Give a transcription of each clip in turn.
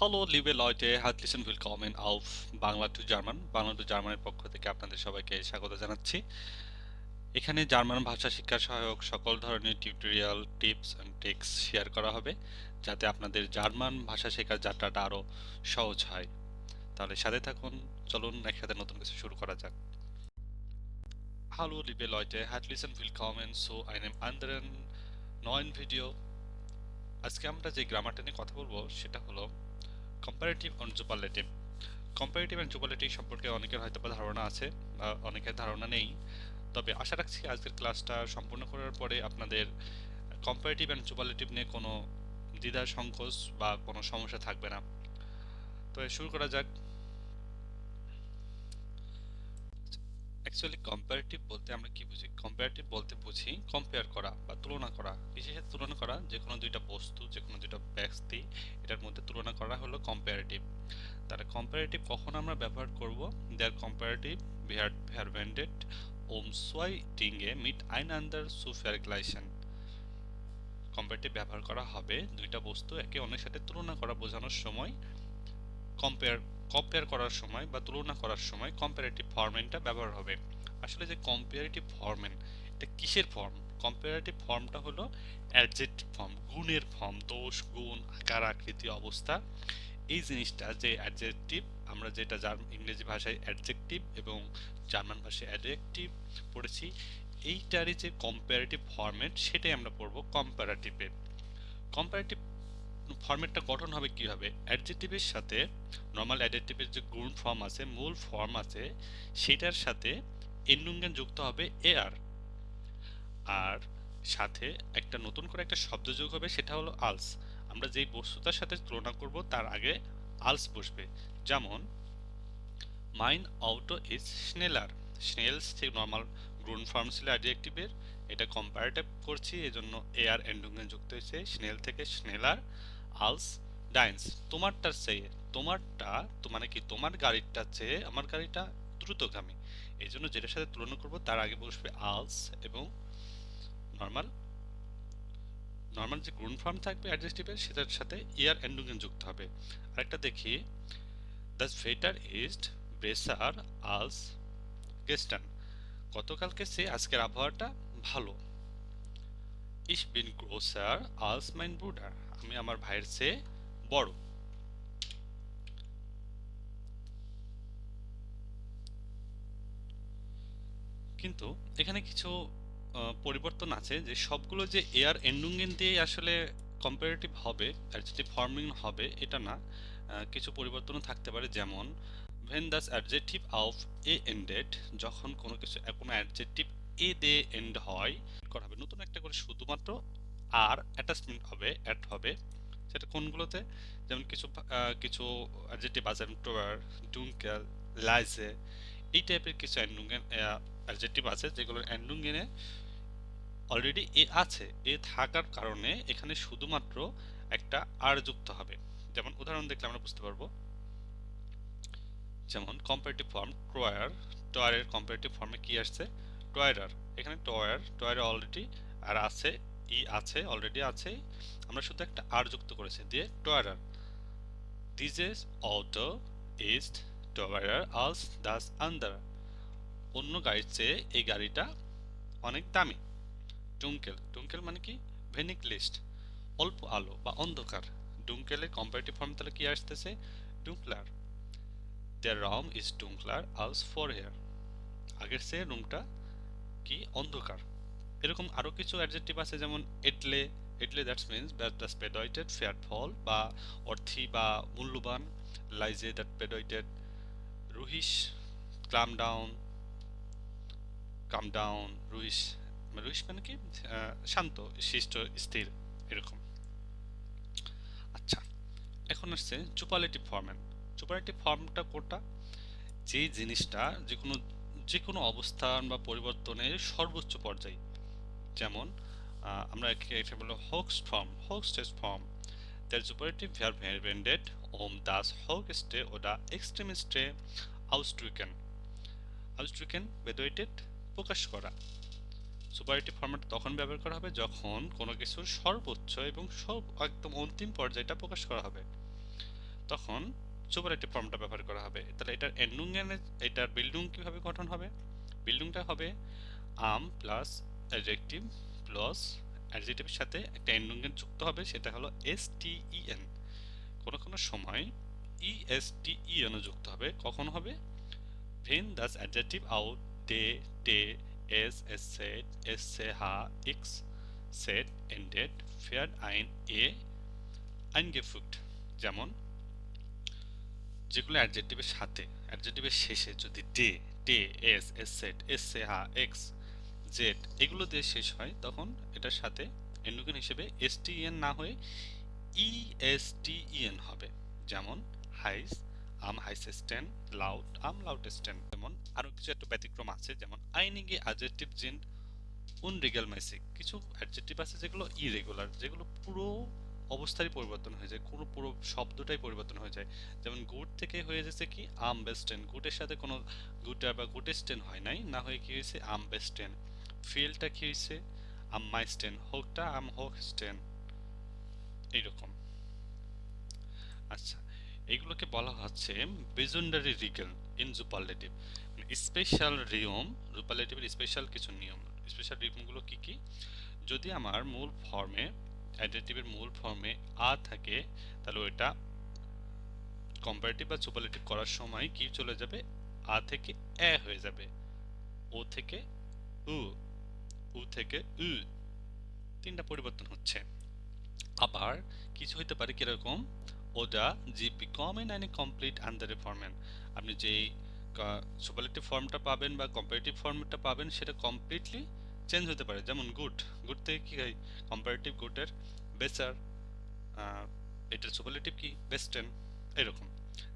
Hallo liebe Leute, herzlichen willkommen auf Bangla to German Bangla to জার্মানের পক্ষ থেকে আপনাদের সবাইকে স্বাগত জানাচ্ছি। এখানে জার্মান ভাষা শিক্ষা সহায়ক সকল ধরনের tutorial tips and tricks share করা হবে যাতে আপনাদের জার্মান ভাষা শেখার যাত্রাটা আরও সহজ হয়। তাহলে সাথে থাকুন চলুন একসাথে নতুন কিছু শুরু করা যাক। Hallo liebe Leute, herzlichen willkommen zu einem anderen neuen Video আজকে আমরা যে গ্রামারটা নিয়ে কথা বলব সেটা হলো comparative and superlative comparative and superlative সম্পর্কে অনেকের হয়তো বা ধারণা আছে বা অনেকের ধারণা নেই। তবে আশা রাখছি আজকের ক্লাসটা সম্পূর্ণ করার পরে আপনাদের কম্পারেটিভ অ্যান্ড সুপারলেটিভ নিয়ে কোনো দ্বিধা সংকোচ বা কোনো সমস্যা থাকবে না। তো শুরু করা যাক। অ্যাকচুয়ালি কম্পারেটিভ বলতে আমরা কি বুঝি? কম্পারেটিভ বলতে বুঝি কম্পেয়ার করা বা তুলনা করা। বিশেষ তুলনা করা যে কোনো দুইটা বস্তু যে কোনো দুইটা ব্যক্তি, এটার মধ্যে তুলনা করা হলো কম্পারেটিভ তাহলে কম্পারেটিভ কখন আমরা ব্যবহার করব? দেয়ার কম্পারেটিভ ভেয়ার ভেয়ারভেন্ডেড ওম সোয়াই ডিঙ্গে মিট আইন আন্ডার সুফেয়ারগ্লাইশন কম্পারেটিভ ব্যবহার করা হবে দুইটা বস্তু একে অন্যের সাথে তুলনা করা বোঝানোর সময়। কম্পেয়ার কম্পেয়ার করার সময় বা তুলনা করার সময় কম্পারেটিভ ফরম্যানটা ব্যবহার হবে। আসলে যে কম্পারেটিভ ফরম্যান এটা কিসের ফর্ম কম্পারেটিভ ফর্মটা হলো অ্যাডজেক্টিভ ফর্ম গুণের ফর্ম দোষ, গুণ, আকার, আকৃতি, অবস্থা। এই জিনিসটা যে অ্যাডজেক্টিভ আমরা যেটা যার ইংরেজি ভাষায় অ্যাডজেক্টিভ এবং জার্মান ভাষায় অ্যাডজেক্টিভ পড়েছি, এইটারই যে কম্পারেটিভ ফরম্যাট সেটাই আমরা পড়ব কম্পারেটিভে কম্পারেটিভ ফরম্যাটটা গঠন হবে কীভাবে? অ্যাডজেক্টিভের সাথে নর্মাল অ্যাডজেক্টিভের যে গুণ ফর্ম আছে, মূল ফর্ম আছে, সেটার সাথে এন্ডুঙ্গেন যুক্ত হবে এ আর। আর সাথে একটা নতুন করে একটা শব্দ যোগ হবে, সেটা হলো আলস। আমরা যেই বস্তুতার সাথে তুলনা করব, তার আগে আলস বসবে। যেমন মাইন আউটো ইজ স্নেলার স্নেলস ঠিক নর্মাল গ্রুন ফর্ম ছিল অ্যাডজেক্টিভের এটা কম্পারেটিভ করছি, এজন্য এ আর এন্ডুঙ্গেন যুক্ত হয়েছে। স্নেল থেকে স্নেলার আলস, ডাইন্স, তোমারটার চেয়ে, তোমারটা মানে কি তোমার গাড়িটার চেয়ে আমার গাড়িটা দ্রুতগামী। এই জন্য যেটার সাথে তুলনা করব, তার আগে বসবে আলস এবং নর্মাল নর্মাল যে গ্রুন ফর্ম থাকবে অ্যাডজেক্টিভের সেটার সাথে ইয়ার এন্ডুঙ্গেন যুক্ত হবে। আরেকটা দেখি, দ্য ভেটার ইস্ট বেসার আলস গেস্টান। গতকালকে সে আজকের আবহাওয়াটা ভালো। ইস বিন গ্রোসার, আলস মাইন ব্রুডার আমি আমার ভাইয়ের চেয়ে বড়। কিন্তু এখানে কিছু পরিবর্তন আছে যে সবগুলো যে এয়ার এন্ডুঙ্গেন দিয়ে আসলে কম্পারেটিভ হবে অ্যাডজেক্টিভ ফর্মিং হবে, এটা না। কিছু পরিবর্তনও থাকতে পারে যেমন ভেন দাস অ্যাডজেক্টিভ অফ এ এন্ডেড যখন কোনো কিছু, কোনো অ্যাডজেক্টিভ এ দে এন্ড হয়, করা হবে। নতুন একটা করে শুধুমাত্র আর অ্যাটাচমেন্ট হবে অ্যাড হবে, সেটা কোনগুলোতে? যেমন কিছু কিছু অ্যাডজেক্টিভ আছে টোয়ার ডুঙ্কেল লাইজে এই টাইপের কিছু অ্যান্ডুঙ্গেন অ্যাডজেক্টিভ আছে, যেগুলোর অ্যান্ডুঙ্গেনে অলরেডি এ আছে, এ থাকার কারণে এখানে শুধুমাত্র একটা আর যুক্ত হবে। যেমন উদাহরণ দেখলে আমরা বুঝতে পারব। যেমন কম্পারেটিভ ফর্ম টয়ার টয়ারের কম্পারেটিভ ফর্মে কি আসছে? টয়ারার এখানে টয়ার টয়ারে অলরেডি আর আছে ই আছে অলরেডি আছে। আমরা শুধু একটা আর যুক্ত করেছি। দিয়ে টয়ারার। দিজেস অটো ইস্ট টয়ারার আলস দাস আন্দার অন্য গাড়ির চেয়ে এই গাড়িটা অনেক দামি। ডুঙ্কেল ডুঙ্কেল মানে কি? ভেনিক লিস্ট অল্প আলো বা অন্ধকার। ডুঙ্কেলের কম্পারেটিভ ফর্ম তাহলে কি আসতেছে? ডুঙ্কলার দেয়ার রম ইজ ডুঙ্কলার আলস ফর হেয়ার আগের চেয়ে রুমটা কি? অন্ধকার। এরকম আরও কিছু অ্যাডজেক্টিভ আছে যেমন এটলে এটলে দ্যাটস মিনস দ্যাট পেডয়েটেড ফেয়ার ফল বা অর্থী বা মূল্যবান লাইজে দ্যাট পেডয়েটেড রুহিস ক্লাম ডাউন কাম ডাউন রুহিস রুহিস মানে কি? শান্ত, শিষ্ট, স্থির, এরকম। আচ্ছা এখন আসছে চুপালেটিভ ফর্ম্যান চুপালেটিভ ফর্মটা কোটা যে জিনিসটা যে কোনো যে কোনো অবস্থান বা পরিবর্তনের সর্বোচ্চ পর্যায়ে। যেমন আমরা এটা বলব হোক্সট form হোক্সটেস্ট form Der Superlativ verwendet, um das Höchste oder Extremste auszudrücken. Ausdrücken bedeutet প্রকাশ করা। সুপারেটিভ ফরম্যাট তখন ব্যবহার করা হবে যখন কোনো কিছুর সর্বোচ্চ এবং সব একদম অন্তিম পর্যায়টা প্রকাশ করা হবে। তখন সুপারলেটিভ ফর্মটা ব্যবহার করা হবে। তাহলে এটার এন্ডুঙ্গেন এটার বিল্ডিং কীভাবে গঠন হবে? বিল্ডিংটা হবে আম প্লাস অ্যাডজেক্টিভ প্লাস অ্যাডজেক্টিভের সাথে একটা এন্ডুঙ্গেন যুক্ত হবে, সেটা হলো এস টি ই এন কোনো কোনো সময় ই এস টি ই এনও যুক্ত হবে। কখন হবে? ভেন দাস অ্যাডজেক্টিভ আউট ডে টে এস এস সেট এস সে হা ইক্স সেট এন্ডেড ফেয়ার আইন এ আইনগেফুক্ট যেমন, যেগুলো অ্যাডজেক্টিভের সাথে অ্যাডজেক্টিভের শেষে যদি ডে ডে এস এস সেট এস সে হা এক্স জেড এগুলো দিয়ে শেষ হয়, তখন এটার সাথে এন্ডুকেন হিসেবে এস টি এন না হয়ে ই এস টি এন হবে। যেমন হাইস, আম হাইস স্ট্যান্ড লাউড আম লাউড স্ট্যান্ড যেমন আরও কিছু একটা ব্যতিক্রম আছে, যেমন আইনিগে অ্যাডজেক্টিভ জিন উনরিগাল মাইসিক কিছু অ্যাডজেক্টিভ আছে যেগুলো ইরেগুলার যেগুলো পুরো অবস্থারই পরিবর্তন হয়ে যায়, কোনো পুরো শব্দটাই পরিবর্তন হয়ে যায়। যেমন গুড থেকে হয়ে যাচ্ছে কি, আম বেস্টেন। গুডের সাথে কোনো গুটার বা গুটেস্টেন হয় নাই, না হয়ে কি হয়েছে, আম বেস্টেন। ফিলটা কি হয়েছে আম মাই মাইস্টেন হোকটা আম হোক স্টেন এইরকম। আচ্ছা এগুলোকে বলা হচ্ছে বেজুন্ডারি রিগেল ইন জুপারলেটিভ স্পেশাল রিয়ম জুপারলেটিভের স্পেশাল কিছু নিয়ম। স্পেশাল রিয়মগুলো কি কি? যদি আমার মূল ফর্মে অ্যাডজেক্টিভের মূল ফর্মে আ থাকে, তাহলে ওইটা কম্পারেটিভ বা সুপারলেটিভ করার সময় কি চলে যাবে? আ থেকে এ হয়ে যাবে। ও থেকে উ। উ থেকে উ। তিনটা পরিবর্তন হচ্ছে। আবার কিছু হইতে পারে কীরকম? ওটা জি বিকমেন অ্যান্ড কমপ্লিট আন্ডার ফরম্যান আপনি যেই সুপারলেটিভ ফর্মটা পাবেন বা কম্পারেটিভ ফর্মটা পাবেন, সেটা কমপ্লিটলি চেঞ্জ হতে পারে। যেমন গুড। গুড থেকে কী হয়? কম্পারেটিভ গুডের বেসার এটার সুপারলেটিভ কি? বেস্টেন। এরকম।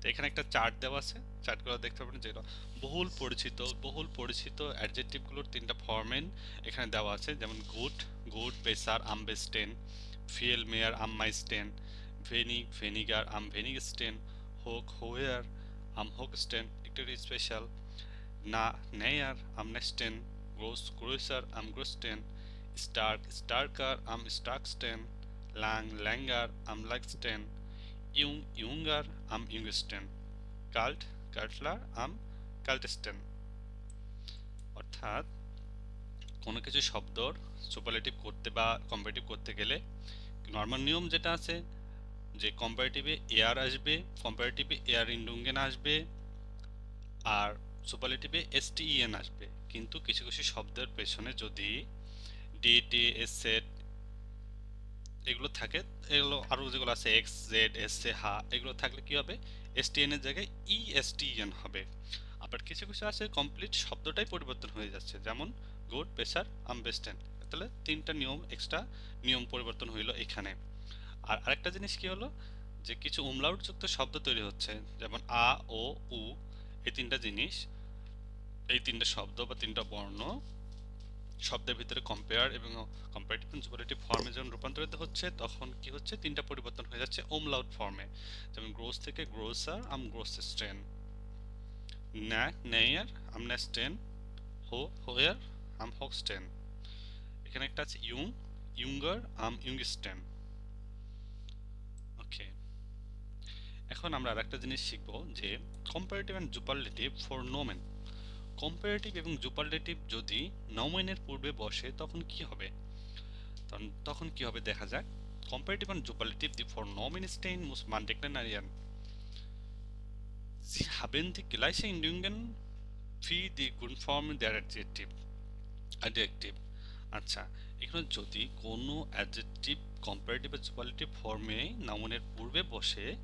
তো এখানে একটা চার্ট দেওয়া আছে। চার্টগুলো দেখতে পাবেন যেগুলো বহুল পরিচিত বহুল পরিচিত অ্যাডজেক্টিভগুলোর তিনটা ফরমেন এখানে দেওয়া আছে। যেমন গুড গুড বেসার আম বেস্টেন ফিয়েল মেয়ার আম মাইস্টেন ভেনিগ ভেনিগার আম ভেনিগস্টেন হোক হোয়ার আম হোক হোকস্টেন একটু স্পেশাল না নেয়ার আম নেস্টেন গ্রোস গ্রোসার আম গ্রোস্টেন স্টার্ক স্টার্কার আম স্টার্কস্টেন lang ল্যাঙ্গার আম লাগস্টেন ইউঙ্গার, আম ইউংস্টেন কাল্ট, কাল্টলার, আম কাল্টেস্টেন অর্থাৎ কোনো কিছু শব্দর সুপারলেটিভ করতে বা কম্পারেটিভ করতে গেলে নর্মাল নিয়ম যেটা আছে, যে কম্পারেটিভে এয়ার আসবে কম্পারেটিভে এয়ার ইন্ডুঙ্গেন আসবে, আর সুপারলেটিভে এসটিইএন আসবে। কিন্তু কিছু কিছু শব্দের পেছনে যদি ডি টি এস সেট এগুলো থাকে। এগুলো আরও যেগুলো আছে এক্স জেড এস এ হা এগুলো থাকলে কি হবে? এসটিএন এর জায়গায় ই এসটিএন হবে। আবার কিছু কিছু আছে কমপ্লিট শব্দটাই পরিবর্তন হয়ে যাচ্ছে। যেমন গুড প্রেসার আমবেস্টেন তাহলে তিনটা নিয়ম এক্সট্রা নিয়ম পরিবর্তন হইল এখানে। আর আরেকটা জিনিস কি হলো? যে কিছু উমলাউট যুক্ত শব্দ তৈরি হচ্ছে। যেমন আ, ও, উ, এই তিনটা জিনিস, এই তিনটা শব্দ বা তিনটা বর্ণ শব্দের ভিতরে কম্পেয়ার এবং কম্পারেটিভ সুপারেটিভ ফর্মে যখন রূপান্তরিত হচ্ছে, তখন কি হচ্ছে? তিনটা পরিবর্তন হয়ে যাচ্ছে ওমলাউট ফর্মে যেমন গ্রোস থেকে গ্রোসার আম গ্রোস স্টেন ন্যাক নেয়ার আম নেস্টেন হো হোয়ার আম হকস্টেন এখানে একটা আছে ইউং ইউঙ্গার আম ইউংস্টেন ওকে এখন আমরা আরেকটা জিনিস শিখব যে কম্পারেটিভ অ্যান্ড জুপারলেটিভ ফর নোমেন কম্পারেটিভ এবং জুপারলেটিভ যদি নমেনের পূর্বে বসে, তখন কি হবে? তখন কি হবে দেখা যাক। কম্পারেটিভ অ্যান্ড জুপারলেটিভ দি ফর nomen stehen muss man deklarieren Sie haben die gleiche Endungen wie die Grundform der Adjektiv Adjektiv আচ্ছা এখানে যদি কোনো অ্যাডজেক্টিভ কম্পারেটিভ বা সুপারলেটিভ ফর্মে নাউনের পূর্বে বসে,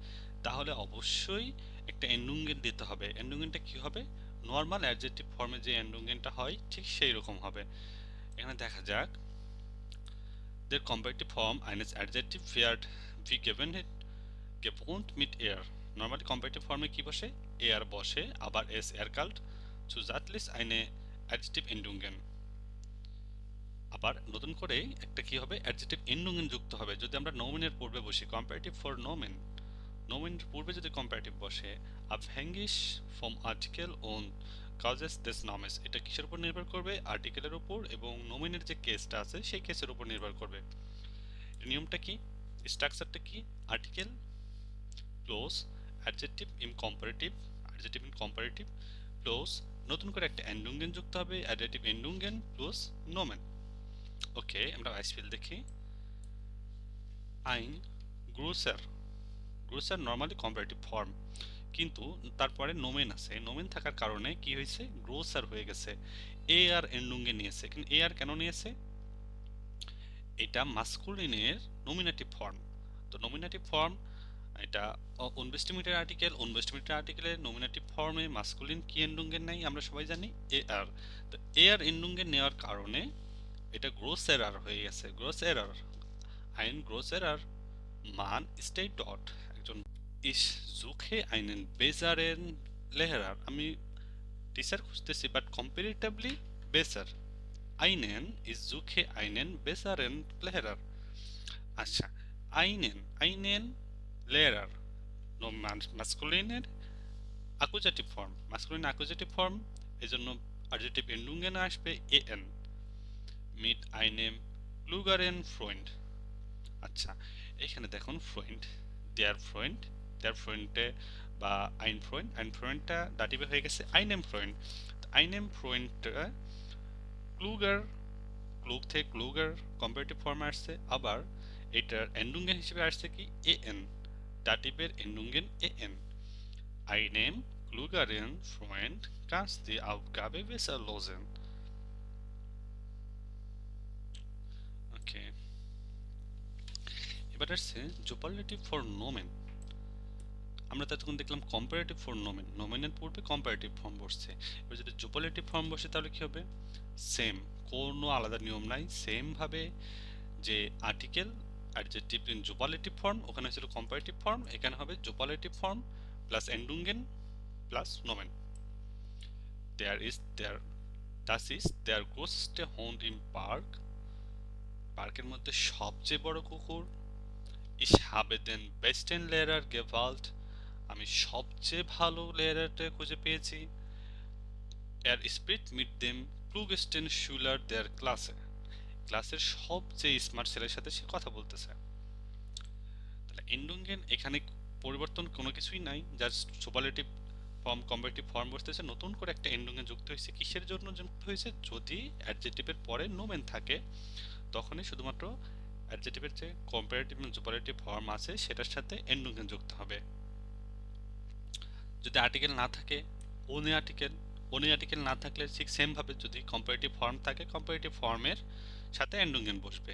তাহলে অবশ্যই একটা এন্ডুঙ্গেন দিতে হবে। এন্ডুঙ্গেনটা কি হবে? নর্মাল অ্যাডজেক্টিভ ফর্মে যে এন্ডুঙ্গেনটা হয়, ঠিক সেই রকম হবে। এখানে দেখা যাক। Der comparative form eines Adjektiv wird wie given it gewohnt mit er normally comparative ফর্মে কি বসে? এয়ার বসে, আবার এস এয়ার কাল্ট zusätzlich eine adjective endungen. আবার নতুন করে একটা কি হবে? অ্যাডজেক্টিভ এন্ডুঙ্গেন যুক্ত হবে। যদি আমরা নোমেনের পূর্বে বসি কম্পারেটিভ ফর নোমেন নোমেনের পূর্বে যদি কম্পারেটিভ বসে abhängig ফ্রম আর্টিকেল und কাজেস des Namens এটা কিসের উপর নির্ভর করবে? আর্টিকেলের উপর এবং নোমেনের যে কেসটা আছে, সেই কেসের উপর নির্ভর করবে। নিয়মটা কি? স্ট্রাকচারটা কি? Article plus adjective in comparative adjective in comparative plus নতুন করে একটা এন্ডুঙ্গেন যুক্ত হবে অ্যাডজেক্টিভ এন্ডুঙ্গেন প্লাস নোমেন ওকে আমরা আইসফিল দেখি। আইন, গ্রোসার। গ্রোসার নর্মালি কম্পারেটিভ ফর্ম কিন্তু তারপরে নোমেন আছে। নোমেন থাকার কারণে কি হয়েছে? গ্রোসার হয়ে গেছে। এ আর এন্ডুঙ্গে নিয়েছে। কিন্তু এ আর কেন নিয়েছে? এটা মাস্কুলিনের নমিনেটিভ ফর্ম তো নমিনেটিভ ফর্ম এটা অনভেস্টিমেটের আর্টিকেল অনভেস্টিমেটের আর্টিকেলের নমিনেটিভ ফর্মে মাস্কুলিন কি এন্ডুঙ্গের নাই? আমরা সবাই জানি এ আর তো এ আর এন্ডুঙ্গের নেওয়ার কারণে এটা গ্রোস এরার হয়ে গেছে। গ্রোস এরার আইন গ্রোস এরার মান স্টেট ডট একজন ইস জুখে আইনেন, বেজারেন লেহেরার। আমি টিচার খুঁজতেছি বাট কম্পারেটিভলি বেসার আইনেন, ইস জুখে আইনেন বেসারেন লেহেরার। আচ্ছা আইনেন আইনেন লেয়ারার মাস্কুলিনের আকুজেটিভ ফর্ম মাস্কুলিন আকুজেটিভ ফর্ম এই জন্য আর্জেটিভ এন্ডুঙ্গেন আসবে এ এন মিট আইনেম লুগারেন ফ্রয়েন্ড আচ্ছা এখানে দেখুন ফ্রয়েন্ড দেয়ার ফ্রয়েন্ড দেয়ার ফ্রয়েন্ডে বা আইন ফ্রয়েন্ড আইন ফ্রয়েন্ডটা দাটিবে হয়ে গেছে আইন এম আইনেম আইন এম ফ্রয়েন্ডটা ক্লুগার, ক্লুগ থেকে ক্লুগার কম্পারেটিভ ফর্মে আসছে, আবার এটার এন্ডুঙ্গেন হিসেবে আসছে কি? এ এন দাটিবের এন্ডুঙ্গেন এ এন আইনেম, ক্লুগারেন ফ্রয়েন্ড কান্স দি আউটগাবে বেসার লোজেন। ওকে আসছে জুপারলেটিভ ফর নোমেন আমরা তো এতক্ষণ দেখলাম কম্পারেটিভ ফর নোমেন নোমেনের পূর্বে কম্পারেটিভ ফর্ম বসছে। এবার যদি জুপারলেটিভ ফর্ম বসে তাহলে কি হবে? সেম কোনো আলাদা নিয়ম নাই সেম ভাবে যে আর্টিকেল আর অ্যাডজেক্টিভ ইন জুপারলেটিভ ফর্ম ওখানে ছিল কম্পারেটিভ ফর্ম এখানে হবে জুপারলেটিভ ফর্ম প্লাস এন্ডুঙ্গেন প্লাস নোমেন দেয়ার ইজ দেয়ার দাস ইজ দেয়ার গ্রোসেস্ট হোন্ড ইন পার্ক পার্কের মধ্যে সবচেয়ে বড় কুকুর ইস habe den besten Lehrer gewählt. আমি সবচেয়ে ভালো লেয়ারটা খুঁজে পেয়েছি এর স্পিরিট মিট দেম ক্লুগেস্টেন শুলার দেয়ার ক্লাসে ক্লাসের সবচেয়ে স্মার্ট ছেলের সাথে সে কথা বলতেছে। তাহলে এন্ডুঙ্গেন এখানে পরিবর্তন কোনো কিছুই নাই। যার সুপারলেটিভ ফর্ম কম্পারেটিভ ফর্ম বসতেছে, নতুন করে একটা এন্ডুঙ্গেন যুক্ত হয়েছে। কিসের জন্য যুক্ত হয়েছে? যদি অ্যাডজেক্টিভের পরে নোমেন থাকে, তখনই শুধুমাত্র অ্যাডজেক্টিভের যে কম্পারেটিভ এবং সুপারলেটিভ ফর্ম আছে, সেটার সাথে এন্ডুঙ্গেন যুক্ত হবে। যদি আর্টিকেল না থাকে ওনে আর্টিকেল ওনে আর্টিকেল না থাকলে ঠিক সেম ভাবে যদি কম্পারেটিভ ফর্ম থাকে কম্পারেটিভ ফর্মের সাথে এন্ডুঙ্গেন বসবে।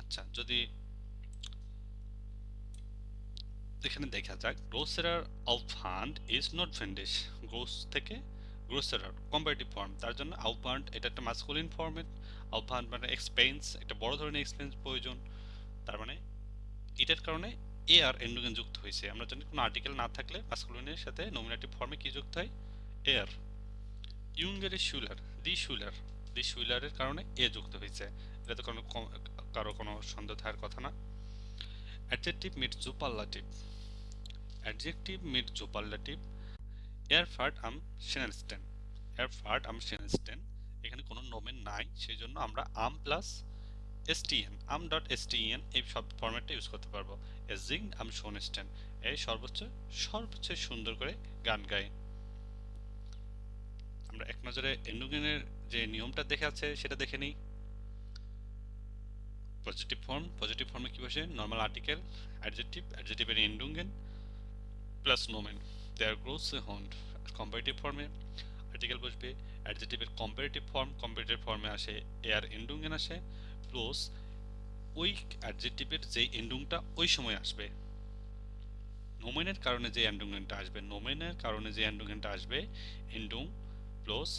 আচ্ছা যদি এখানে দেখা যাক গ্রোসারার আউটফান্ড ইজ নট ভেন্ডিশ গ্রোস থেকে গ্রোসারার কম্পারেটিভ ফর্ম তার জন্য আউটফান্ড এটা একটা মাস্কুলিন ফর্মেট আউটফান্ড মানে এক্সপেন্স একটা বড় ধরনের এক্সপেন্স প্রয়োজন। তার মানে এটার কারণে এ আর এন্ডুগেন যুক্ত হয়েছে। আমরা জানি কোনো আর্টিকেল না থাকলে মাস্কুলিনের সাথে নমিনেটিভ ফর্মে কি যুক্ত হয়? এ আর। ইউঙ্গেরের শুলার দি শুলার দি শুলারের কারণে এ যুক্ত হয়েছে। এটা তো কোনো কারও কোনো সন্দেহ থাকার কথা না। অ্যাডজেক্টিভ মিট জুপারলাটিভ অ্যাডজেক্টিভ মিট জুপারলাটিভ এয়ার ফার্ট আম শেনেলস্টেন এয়ার ফার্ট আম শেনেলস্টেন এখানে কোনো নোমেন নাই সেই জন্য আমরা আম প্লাস এসটিএন আম ডট এসটিএন এই সব ফরম্যাটটা ইউজ করতে পারব। এজিং আম শোনেস্টেন এই সর্বোচ্চ সর্বোচ্চ সুন্দর করে গান গায় আমরা এক নজরে এন্ডুগেনের যে নিয়মটা দেখে আছে, সেটা দেখে নিই। পজিটিভ ফর্ম পজিটিভ ফর্মে কী বসে? নর্মাল আর্টিকেল অ্যাডজেক্টিভ অ্যাডজেক্টিভের এন্ডুঙ্গেন প্লাস নোমেন দেয়ার গ্রোস হন্ড কম্পারেটিভ ফর্মে আর্টিকেল বসবে অ্যাডজেক্টিভের কম্পারেটিভ ফর্ম কম্পারেটিভ ফর্মে আসে এয়ার এন্ডুঙ্গেন আসে প্লাস ওই অ্যাডজেক্টিভের যে এন্ডুংটা ওই সময় আসবে। নোমেনের কারণে যে এন্ডুঙ্গেনটা আসবে নোমেনের কারণে যে এন্ডুঙ্গেনটা আসবে এন্ডুং প্লাস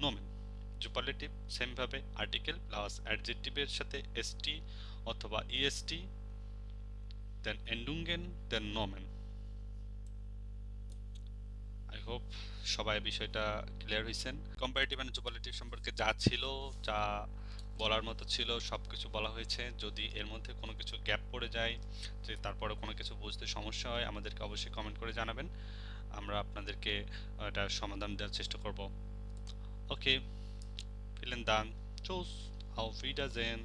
নোমেন জুপারলেটিভ সেমভাবে আর্টিকেল প্লাস অ্যাডজেক্টিভের সাথে এসটি অথবা ইএসটি দেন এন্ডুঙ্গেন দেন নোমেন হোপ সবাই বিষয়টা ক্লিয়ার হয়েছেন কম্পারেটিভ অ্যান্ড সম্পর্কে যা ছিল, যা বলার মতো ছিল সব কিছু বলা হয়েছে। যদি এর মধ্যে কোনো কিছু গ্যাপ পড়ে যায়, যে তারপরে কোনো কিছু বুঝতে সমস্যা হয়, আমাদেরকে অবশ্যই কমেন্ট করে জানাবেন। আমরা আপনাদেরকে এটা সমাধান দেওয়ার চেষ্টা করব। ওকে vielen Dank tschüss। Auf Wiedersehen